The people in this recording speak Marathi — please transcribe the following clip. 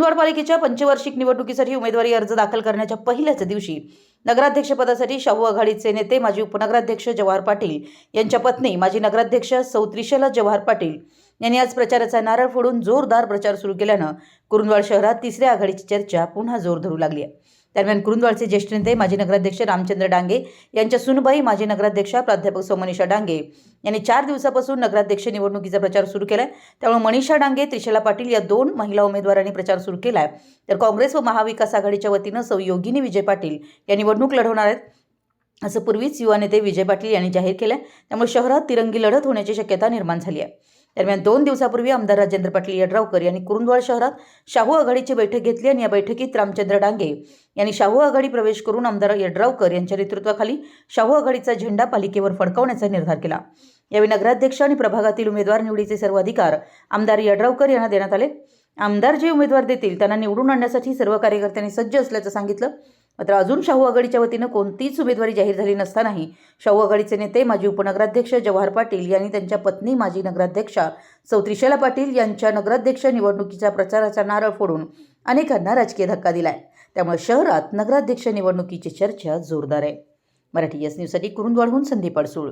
कुरुंदवाड पालिकेच्या पंचवार्षिक निवडणुकीसाठी उमेदवारी अर्ज दाखल करण्याच्या पहिल्याच दिवशी नगराध्यक्षपदासाठी शाहू आघाडीचे नेते माजी उपनगराध्यक्ष जवाहर पाटील यांच्या पत्नी माजी नगराध्यक्ष सौत्रिशला जवाहर पाटील यांनी आज प्रचाराचा नारळ फोडून जोरदार प्रचार सुरू केल्यानं कुरुंदवाड शहरात तिसऱ्या आघाडीची चर्चा पुन्हा जोर धरू लागली आहे. दरम्यान कुरुंदवाडचे ज्येष्ठ नेते माजी नगराध्यक्ष रामचंद्र डांगे यांच्या सुनबाई माजी नगराध्यक्षा प्राध्यापक सोमनिषा डांगे यांनी चार दिवसापासून नगराध्यक्ष निवडणुकीचा प्रचार सुरू केला आहे त्यामुळे मनीषा डांगे त्रिशला पाटील या दोन महिला उमेदवारांनी प्रचार सुरू केला आहे तर काँग्रेस व महाविकास आघाडीच्या वतीनं सौ योगिनी विजय पाटील या निवडणूक लढवणार आहेत. असं पूर्वीच युवा नेते विजय पाटील यांनी जाहीर केलं त्यामुळे शहरात तिरंगी लढत होण्याची शक्यता निर्माण झाली आहे. दरम्यान दोन दिवसापूर्वी आमदार राजेंद्र पाटील यड्रावकर यांनी कुरुंदवाड शहरात शाहू आघाडीची बैठक घेतली आणि या बैठकीत रामचंद्र डांगे यांनी शाहू आघाडी प्रवेश करून आमदार यड्रावकर यांच्या नेतृत्वाखाली शाहू आघाडीचा झेंडा पालिकेवर फडकवण्याचा निर्धार केला. यावेळी नगराध्यक्ष आणि प्रभागातील उमेदवार निवडीचे सर्व अधिकार आमदार यड्रावकर यांना देण्यात आले. आमदार जे उमेदवार देतील त्यांना निवडून आणण्यासाठी सर्व कार्यकर्त्यांनी सज्ज असल्याचं सांगितलं. मात्र अजून शाहू आघाडीच्या वतीनं कोणतीच उमेदवारी जाहीर झाली नसतानाही शाहू आघाडीचे नेते माजी उपनगराध्यक्ष जवाहर पाटील यांनी त्यांच्या पत्नी माजी नगराध्यक्षा सौ पाटील यांच्या नगराध्यक्ष निवडणुकीच्या प्रचाराचा नारळ फोडून अनेकांना राजकीय धक्का दिलाय. त्यामुळे शहरात नगराध्यक्ष निवडणुकीची चर्चा जोरदार आहे. मराठी एस न्यूजसाठी कुरुंदवाडहून संदीप अडसूळ.